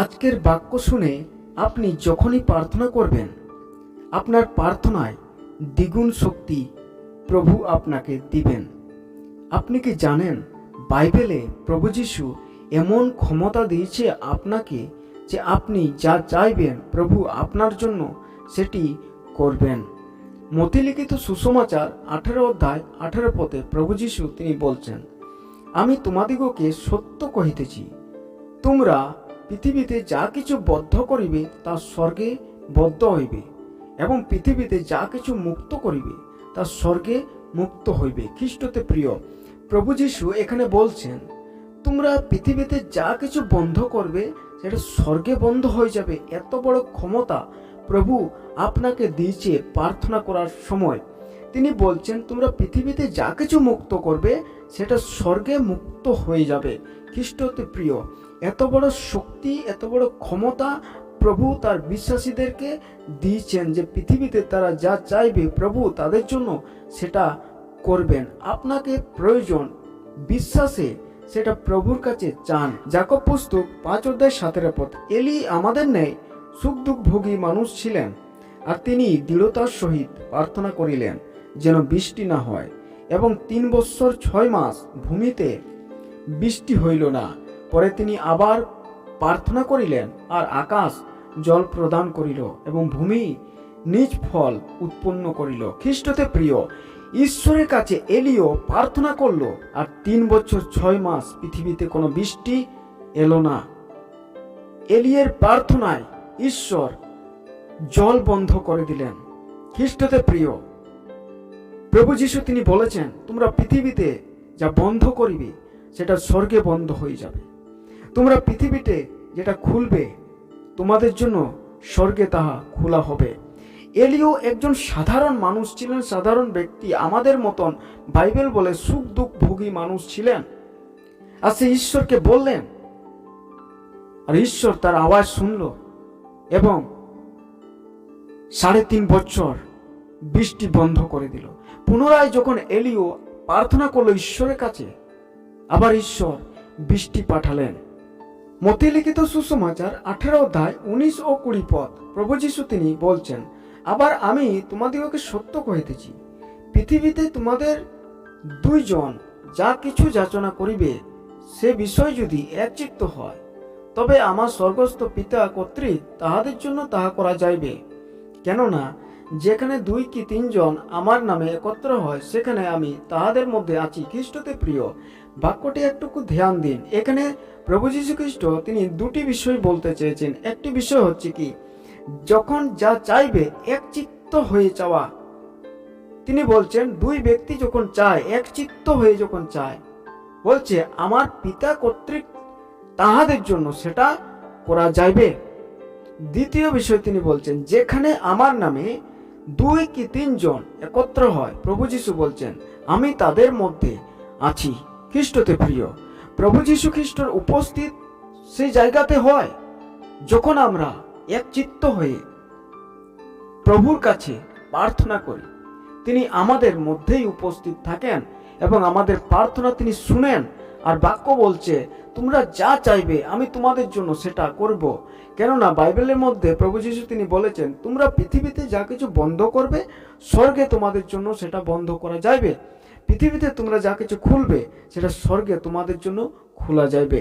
আজকের বাক্য শুনে আপনি যখনই প্রার্থনা করবেন, আপনার প্রার্থনায় দ্বিগুণ শক্তি প্রভু আপনাকে দিবেন। আপনি কি জানেন, বাইবেলে প্রভু যিশু এমন ক্ষমতা দিয়েছে আপনাকে যে আপনি যা চাইবেন প্রভু আপনার জন্য সেটি করবেন? মতিলিখিত সুসমাচার আঠেরো অধ্যায় আঠেরো পথে প্রভু যিশু তিনি বলছেন, আমি তোমাদিগকে সত্য কহিতেছি, তোমরা পৃথিবীতে যা কিছু বদ্ধ করিবে তা স্বর্গে বদ্ধ হইবে এবং পৃথিবীতে যা কিছু মুক্ত করিবে তা স্বর্গে মুক্ত হইবে। খ্রিস্টতে প্রিয়, প্রভু যিশু এখানে বলছেন, তোমরা পৃথিবীতে যা কিছু বন্ধ করবে, সেটা স্বর্গে বন্ধ হয়ে যাবে। এত বড় ক্ষমতা প্রভু আপনাকে দিয়েছে প্রার্থনা করার সময়। তিনি বলছেন, তোমরা পৃথিবীতে যা কিছু মুক্ত করবে, সেটা স্বর্গে মুক্ত হয়ে যাবে। খ্রিস্টতে প্রিয় এত বড় শক্তি, এত বড় ক্ষমতা প্রভু তার বিশ্বাসীদেরকে দিয়েছেন যে পৃথিবীতে তারা যা চাইবে প্রভু তাদের জন্য সেটা করবেন। আপনাকে প্রয়োজন বিশ্বাসে সেটা প্রভুর কাছে চান। জাকব পুস্তক পাঁচ অধ্যায় সতেরো পথ। এলি আমাদের ন্যায় সুখ দুঃখ ভোগী মানুষ ছিলেন আর তিনি দৃঢ়তার সহিত প্রার্থনা করিলেন যেন বৃষ্টি না হয় এবং তিন বৎসর ছয় মাস ভূমিতে বৃষ্টি হইল না। পরে তিনি আবার প্রার্থনা করিলেন আর আকাশ জল প্রদান করিল এবং ভূমি নিজ ফল উৎপন্ন করিল। খ্রিস্টতে প্রিয়, ঈশ্বরের কাছে এলিও প্রার্থনা করল আর তিন বছর ছয় মাস পৃথিবীতে কোনো বৃষ্টি এলো না। এলিয়ের প্রার্থনায় ঈশ্বর জল বন্ধ করে দিলেন। খ্রিস্টতে প্রিয়, প্রভু যিশু তিনি বলেছেন, তোমরা পৃথিবীতে যা বন্ধ করিবে, সেটা স্বর্গে বন্ধ হয়ে যাবে। তোমরা পৃথিবীতে যেটা খুলবে, তোমাদের জন্য স্বর্গে তাহা খোলা হবে। এলিও একজন সাধারণ মানুষ ছিলেন, সাধারণ ব্যক্তি, আমাদের মতন বাইবেল বলে সুখ দুঃখ ভোগী মানুষ ছিলেন। আর সে ঈশ্বরকে বললেন, আর ঈশ্বর তার আওয়াজ শুনল এবং সাড়ে তিন বছর বৃষ্টি বন্ধ করে দিল। পুনরায় যখন এলিও প্রার্থনা করল ঈশ্বরের কাছে, আবার ঈশ্বর বৃষ্টি পাঠালেন। মতিলিখিত সুসমাচার আঠেরো অধ্যায়, উনিশ ও কুড়ি পদ। প্রভু যিশু তিনি বলছেন, আবার আমি তোমাদিগকে সত্য কহিতেছি, পৃথিবীতে তোমাদের দুইজন যা কিছু যাচনা করিবে, সে বিষয় যদি একচিত্ত হয়, তবে আমার স্বর্গস্থ পিতা কর্তৃক তাহাদের জন্য তাহা করা যাইবে। কেননা, যেখানে দুই কি তিনজন আমার নামে একত্র হয়, সেখানে আমি তাহাদের মধ্যে আছি, খ্রিস্টতে প্রিয়। বাক্যটি একটুকু ধ্যান দিন। এখানে প্রভু যীশু খ্রিস্ট তিনি দুটি বিষয় বলতে চেয়েছেন। একটি বিষয় হচ্ছে কি, যখন যা চাইবে একচিত্ত হয়ে চাওয়া তিনি বলছেন, দুই ব্যক্তি যখন চায়, একচিত্ত হয়ে যখন চায়, বলছে, আমার পিতা কর্তৃক তাহাদের জন্য সেটা করা যাইবে। দ্বিতীয় বিষয় তিনি বলছেন, যেখানে আমার নামে দুই কি তিনজন একত্র হয়। প্রভু যিশু বলছেন, আমি তাদের মধ্যে আছি। খ্রিস্টতে প্রিয়। প্রভু যিশু খ্রিস্টর উপস্থিত সেই জায়গাতে হয়, যখন আমরা একচিত্ত হয়ে প্রভুর কাছে প্রার্থনা করি। তিনি আমাদের মধ্যেই উপস্থিত থাকেন এবং আমাদের প্রার্থনা তিনি শুনেন আর বাক্য বলছে, তোমরা যা চাইবে আমি তোমাদের জন্য সেটা করব। কেননা বাইবেলের মধ্যে প্রভু যিশু তিনি বলেছেন, তোমরা পৃথিবীতে যা কিছু বন্ধ করবে, স্বর্গে তোমাদের জন্য সেটা বন্ধ করা যাইবে। পৃথিবীতে তোমরা যা কিছু খুলবে সেটা স্বর্গে তোমাদের জন্য খোলা যাইবে।